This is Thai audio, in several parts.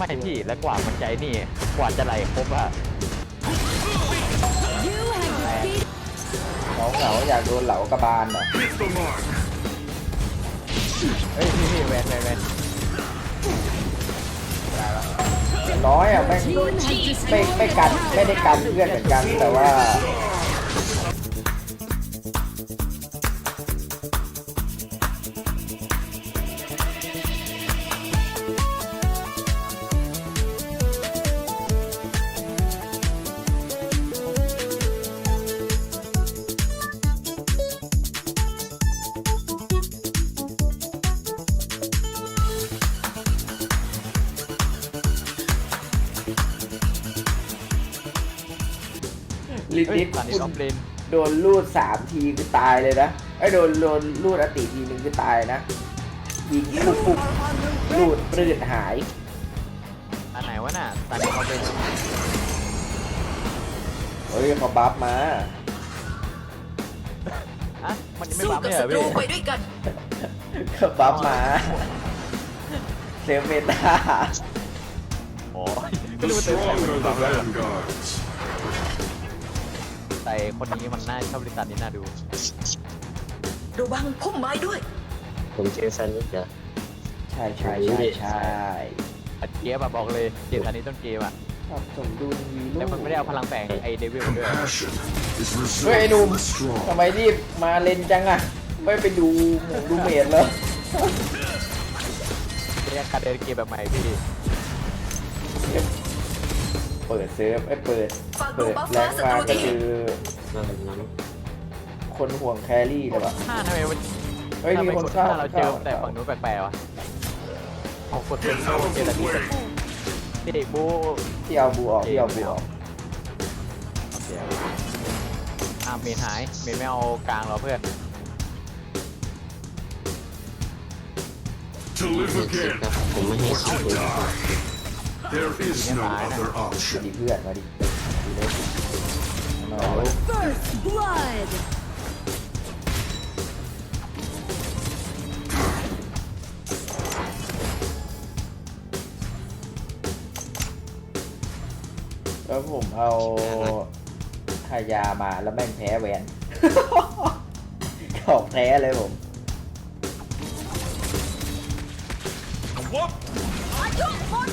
ไม่พี่แล้วกว่ามันใจนี่ กว่าจะไหลครบอะ You have defeated เหงาเหงาอยากโดนเหลากระบาลเหรอ Hit the mark. เฮ้ยพี่พี่แวนแวนแวนน้อยอะ your ไม่ team has ไม่ destroyed ไม่ a กันไม่ได้กัน tower. เพื่อนเหมือนกันแต่ว่า ลิเฮ้ยลิทตอนนี้คุณออฟเลนโดนลูดสามทีคือตายเลยนะไอ้ยโดนโดนลูดอติทีนึงคือตายนะยิงปุ๊บปุ๊บลูดปลืดหาย อันไหนวะน่ะตอนนี้ออฟเลนเฮ้ยเขาบัฟมา อะมันยังไม่สู้บัฟกับเนี่ยเหรศัอตรูพี่ไปด้วยกัน เขาบัฟมาเซฟเมตาโอ้ยก็ The รู้ว่าเติม strong แต่ are บั the ฟแล้ว vanguards. แต่คนนี้มันน่าชอบบริษัทนี้น่าดู ระวังพุ่มไม้ด้วย ผมชื่อซันนิดเดียวใช่ใช่ใช่ใช่อัดเกมอะบอกเลยเกมอันนี้ต้นเกมอะปรับสมดุลฮีโร่แต่มันไม่ได้เอาพลังแฝงไอเดวิลมาด้วย Compassion is เฮ้ยไอ้ reserved หนุ่ม for the strong. ทำไมรีบมาเลนจังอะไม่ไปดูหมูดูเมดเลย เรียกการเดินเกมแบบใหม่พี่ เปิดเซิร์ฟไอ้ยเปิดฝากดูเปิดบัฟแรฟ้างศัมาตรูก็ทีคือมาแบบนั้นคนห่วงแครี่เลยวะถ้าทำไมมันเฮ้ยถ้ามีไม่คนกดเข้าถ้าเราเจอแต่ฝั่งนู้นแปลกๆวะเอากดเป็นโซ่เจอแต่ที่ที่เด็กบูที่เอาบูออกที่เอาบูออกเสียอ่าเมนหายเมนไม่เอากลางเหรอเพื่อน To live ไม่คิด again There is no other มา option. ดิเพื่อนมาดิดีเลยมาเลย First blood. แล้วผมเอาทายามาแล้วแม่งแพ้แหวน ของแพ้เลยผมโอ้ย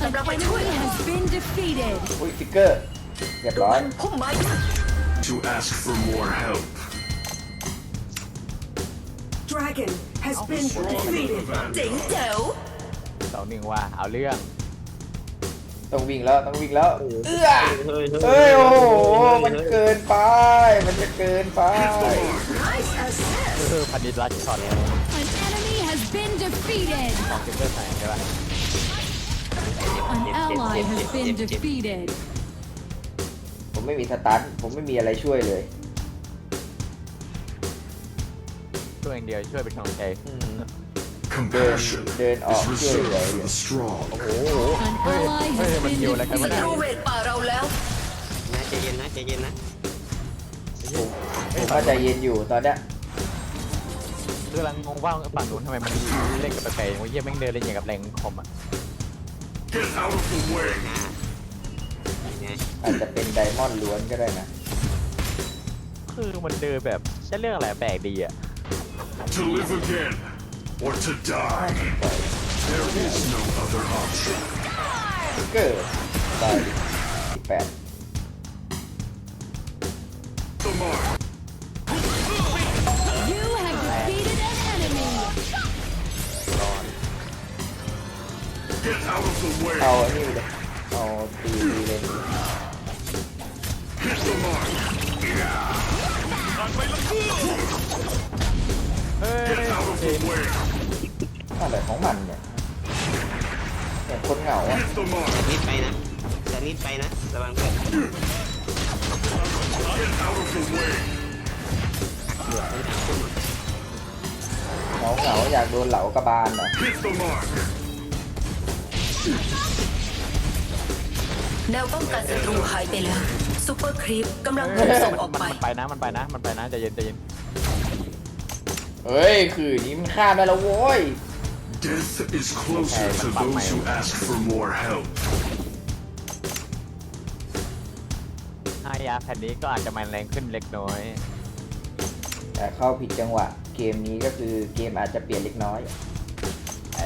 An enemy has been defeated. อุ้ยฟิกเกอร์เรียบระร้อวัยงพุ่มไม้ด้วย To ask for more help. Dragon has been defeated. เจ๋งแจ๋วสองหนึ่งว่าเอาเรื่องต้องวิ่งแล้วต้องวิ่งแล้วเอื้อเฮ้ยเฮ้ยโอ้โหมันเกินไป มันจะเกินไป Nice assist เออพันนิดรัดช็อต An enemy has been defeated. ของเก็บเลือดใส่ใช่ปะ An ally has been defeated. ผมไม่มีสตันผมไม่มีอะไรช่วยเลยช่วยอย่างเดียวช่วยเป็นกำลังใจ อืม Compassion Then- then is off, reserved yeah, for yeah. the strong. An Hey, ally hey, has man, been you like that, ศั man. ตรู defeated. เรดป่าเราแล้ว นะใจเย็นนะใจเย็นนะผมก็ใจเย็นอยู่ตอนเนี้ยคือกำลังงงว่าฝั่งนู้นทำไมมันเล่นกับแปลกๆว่าเยี่ยแม่งเดินเล่นอย่างกับแรงคอมอะ Get out of the way. นี่ไงอาจจะเป็นไดมอนด์ล้วนก็ได้นะ คือมันเดินแบบจะเรื่องอะไรแปลกดีอะ To live again or to die. There is no other option. เกิดได้สิบแปด The mark. เอาอันนี้ไปเลยเอาตีตีเลย Hit the mark. เฮ้ย Get out of the way. อะไรของมันเนี่ยเนี่ยคนเหงาอะ Hit the mark. จะนิดไปนะจะนิดไปนะระวังเพื่อน Get out of the way. เหงาเหงาอยากโดนเหลากระบาลอะ Hit the mark. แนวป้องกันศัตรูหายไปแล้วซูเปอร์ครีปกำลังเฮ้ถูยกส่งมันออกมันไป มันไปนะมันไปนะ มันไปนะใจเย็นใจเย็นเฮ้ย คือนี้มันฆ่ามได้แล้วโว้ย Death is closer to those who ask for more help. อายาแผ่นนี้ก็อาจจะมันแรงขึ้นเล็กน้อย แต่เข้าผิดจังหวะ เกมนี้ก็คือเกมอาจจะเปลี่ยนเล็กน้อยไอ้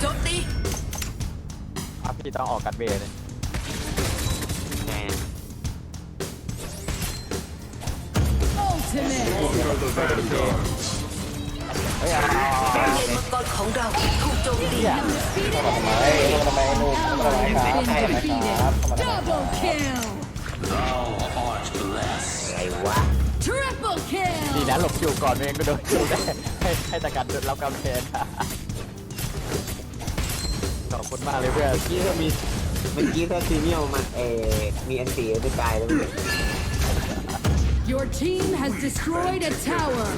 โจมตี อะพี่ต้องออกกันเบย์เลยแหม Ultimate. We are the vanguards. เฮ้ยเอาป้อมเลนมังกรของเราถูกโจมตีเข้ามาทำไมเข้ามาทำไมหนุ่มเข้ามาทำไมครับเข้ามาทำไมครับเข้ามาทำไมค Double รับ kill. อะไรวะ Triple ดี kill. นะหลบอยู่ก่อนไม่งั้นก็โดนคิวได้ให้ให้ตะกันรับกำแพง ขอบคุณมากเลยเพื่อนเมื่อกี้ก็มีเมื่อกี้ถ้าซีเนียลมาเออมีอันตีไปตายแล้วเนี่ย Your team has destroyed a tower.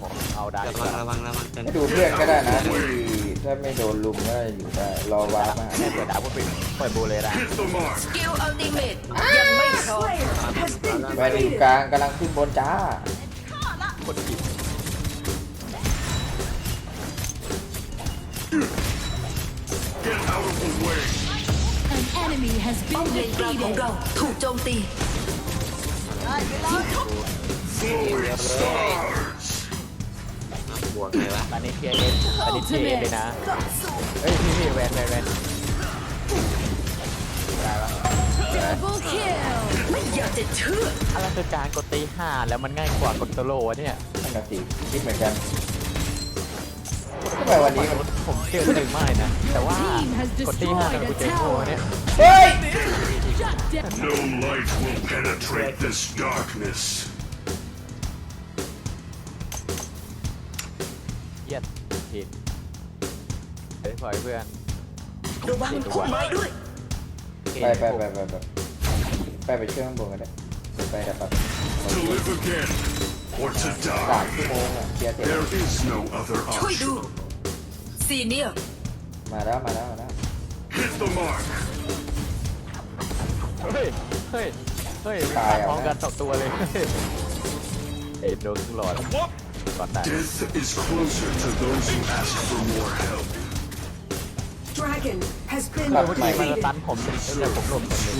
ผมเอาได้ระวังระวังระวังจนให้ดูเพื่อนก็ได้นะที่ถ้าไม่โดนลุมก็อยู่ได้รอวาร์ปมาแค่เปิดดาวก็ปิดเปิดบูเลยนะ Hit the mark. สกิลอัลติเมตยังไม่พร้อม Slayer has been แวนอยู่ defeated. กลางกำลังขึ้นบนจ้าคนผิด An enemy has ป้อม been เลนกลางของ defeated. เราถูกโจมตี Flowing stars. มาบวกไงวะตอนนี้เทียเอตอนนี้เทียเอเลยนะเฮ้ยพี่พี่แวนแวนแวนได้ปะ Double kill. ไม่อยากจะเชื่ออะไรคือการกดตีห้าแล้วมันง่ายกว่ากดโซโล่วะเนี่ย นั่นน่ะสิคิดเหมือนกันทำ ไมวันนี้มันผมเชื่อถือไม่นะ แต่ว่ากดตีห้าแล้วกูเจอโง่เนี่ยเฮ้ย No light will penetrate this darkness. เยียดผิดเฮ้ยปล่อยเพื่อนระวังพุ่มไม้ด้วยไปไปไปไปไปไปไปเชื่อข้างบนกันเลยไปแต่แป๊บ To live again or to สาม die. ชั่วโมงอะเคลียร์เสร็จ There is no other ช่วยดู option. ซีเนียร์มาแล้วมาแล้วมาแล้ว Hit the mark. เฮ้ย เฮ้ย เฮ้ยตายอะ พร้อมกันสองตัวเลยเอ็ดโดนครึ่งหลอดก่อนตาย Death is closer to those who ask for more help. Dragon has been เมื่อกี้มัน defeated. ตันผมแล้วผมหลบคนหนึง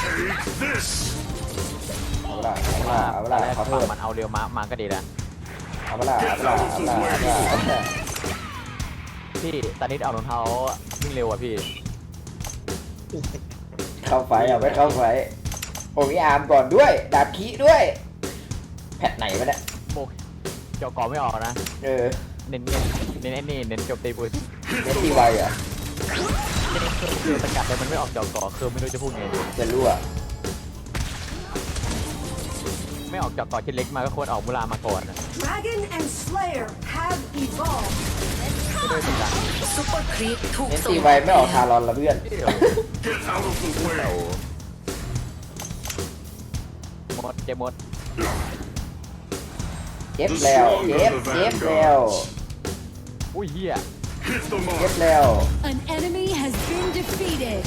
Take this. เอาเวลาเอาเวลาเอาเวลาตอนแรกขอโทฝั่งษมันเอาเรียวมามาก็ดีแล้ว เวลาเวลาเวลาเวลาพี่ตอนนี้เอารองเท้าวิ่งเร็วอะพี่ เข้าไฟเอาไปเข้าไฟโอ้ยอาร์มก่อนด้วย ดาบคีด้วย แพทไหนวะเนี่ยโบกเจาะกอไม่ออกนะ เออ เน้นเน้นเน้นไอ้นี่เน้นจบตีบุญเมสซี่ไวอะคือสกัดแต่มันไม่ออกเจาะกอคือไม่รู้จะพูดไงดีจะรั่ว ไม่ออกเจาะกอชิ้นเล็กมาก็ควรออกมูลามาก่อนนะ Dragon and Slayer have evolved. ไม่ด้วยสกัดซุปเปอร์ครีปถูกเมสส่งซี่ไวไม่ออกทารอนละเพื่อน Get out of the way. มดเจมดเจ็บแล้ว เจ็บ เจ็บแล้ว อุ้ยเฮีย Hit the เจ็บ mark. แล้ว An enemy has been defeated.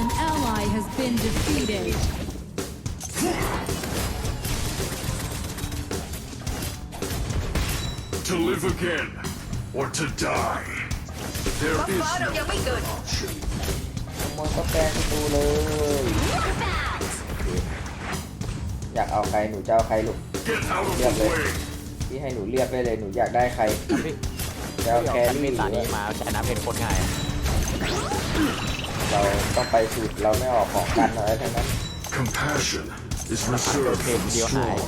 An ally has been defeated. Live again or to die. There ฟ้า is ฟ้าเรายังไม่เกิด no option. ขโมยก็แปลงดูเลย อยากเอาใครหนูจะเอาใครลูก Get out of Yeah, the but- way. พี่ให้หนูเลือกได้เลยหนูอยากได้ใครพี่จะเอาพี่อแคอกกันรี่เมหษารือนี้มาชนะเพนโคตรง่ายอะเราต้องไปสูตรเราไม่ออกของกันอะไรทั้งนั้น Compassion is reserved for the strong.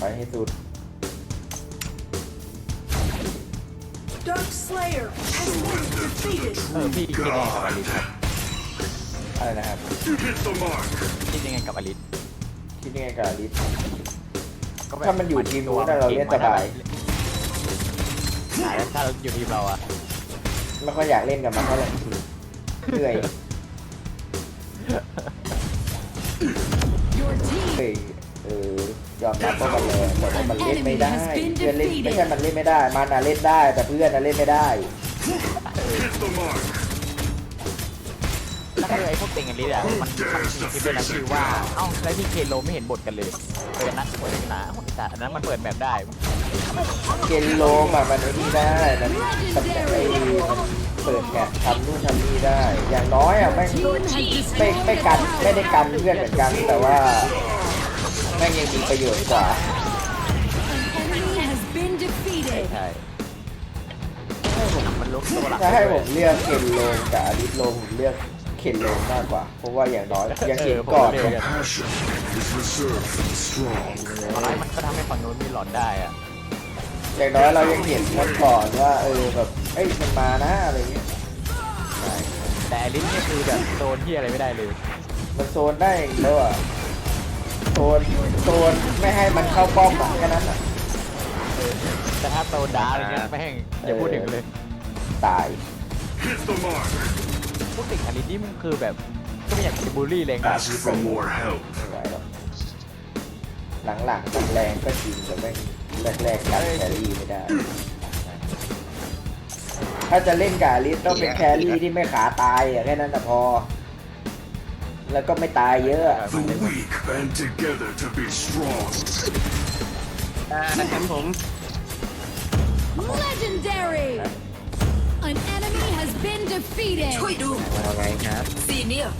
ไปให้สุด Dark Slayer has been defeated. เออพี่คิดยังไงกับอลิส God. อะไรนะครับ Hit the mark. คิดยังไงกับอลิสคิดยังไงกับอลิสก็แบบถ้ามันอยู่ทีมนู้นน่ะเราเล่นสบาย อ่าแล้วถ้าเราอยู่ทีมเราอะไม่ค่อยอยากเล่นกับมันเท่าไหร่เหนื่อย Your team เฮ้ยเออ ยอมรับว่ามันเลยแต่ว่ามันเล่นไม่ได้ เพื่อนเล่นไม่ใช่มันเล่นไม่ได้ มันน่ะเล่นได้ แต่เพื่อนน่ะเล่นไม่ได้ Hit the mark. ถ้ามันอไอพวกเต็งกันลิอะมันมันมีคลิปด้วยนะชื่อว่า เอ้าแล้วที่เคโลไม่เห็นบทกันเลยเปิดนักเปิดหนาโอ้ยแต่อันนั้นมันเปิดแบบได้ เกนโลมอะมันไอ้นี่ได้มันตำแหน่งไอ้มันเปิดแกะทำนู่นทำนี่ได้ อย่างน้อยอะแม่ has ไม่ destroyed ไม่ a กัน ไม่ได้กันเพื่อนเหมือนกัน แต่ว่า ม่งยังมีประโยชน์กว่า An enemy has been defeated. ใช่มันลุกตัวหลักถ้าให้ผมเลือกเคนโลมกับอาริสโลมผมเลือกเคนโลมมากกว่า เพราะว่าอย่างน้อยยังเห็นก่อน Passion is reserved for the strong. ตอนนั้นมันก็ทำให้ฝั่งนู้นมีหลอดได้อะอย่างน้อยเรายังเห็นมันก่อนว่าเออแบบเอ้ยมันมานะอะไรเงี้ยใช่แต่อลิสเนี่ยคือแบบโดนที่อะไรไม่ได้เลย มันโซนได้อย่างเดียวอะ โซนโซนไม่ให้มันเข้าป้อมอะแค่นั้นอะแต่ถ้าโดนด่าอะไรเงี้ยแม่งอย่าพูดถึงเลย ตาย Hit the mark. พวกเด็กอลิสนี่มันคือแบบก็ไม่อยากจะบูลลี่แรงแบบ Ask for more help. ไม่ไหวหรอกหลังๆมันแรงก็จริงแต่ไม่งแรกๆกันแครี่ไม่ได้ ถ้าจะเล่นกับอลิสต้องเป็นแครี่ที่ไม่ขาตายอะแค่นั้นนะพอ แล้วก็ไม่ตายเยอะอะ The weak band together to be strong. อ่านะครับผม Legendary. An enemy has been defeated. ช่วยดูว่าไงครับซีเนียร์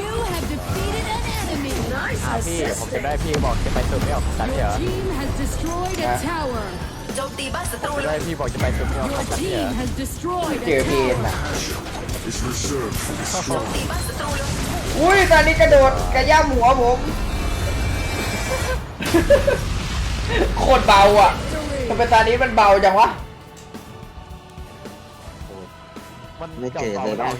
You have defeated an enemy. อ่าพี่ผมจะได้พี่บอกจะไปสุดไม่ออกตันเหร Your อ team has destroyed a tower. โจมตีบ้านศัตรูจะเลได้ยพี่บอกจะไปสุดไม่ออก Your ตันเหรอ team has destroyed เจอ a เพน tower. อะ Is reserved for the โจม strong. ตีบ้านศัตรูเลยอุ้ยตอนนี้กระโดดกระย่ำหัวผม โคตรเบาอะทำไมตอนนี้มันเบาจังวะ มันไม่เก๋จาะเลยได้บ้าง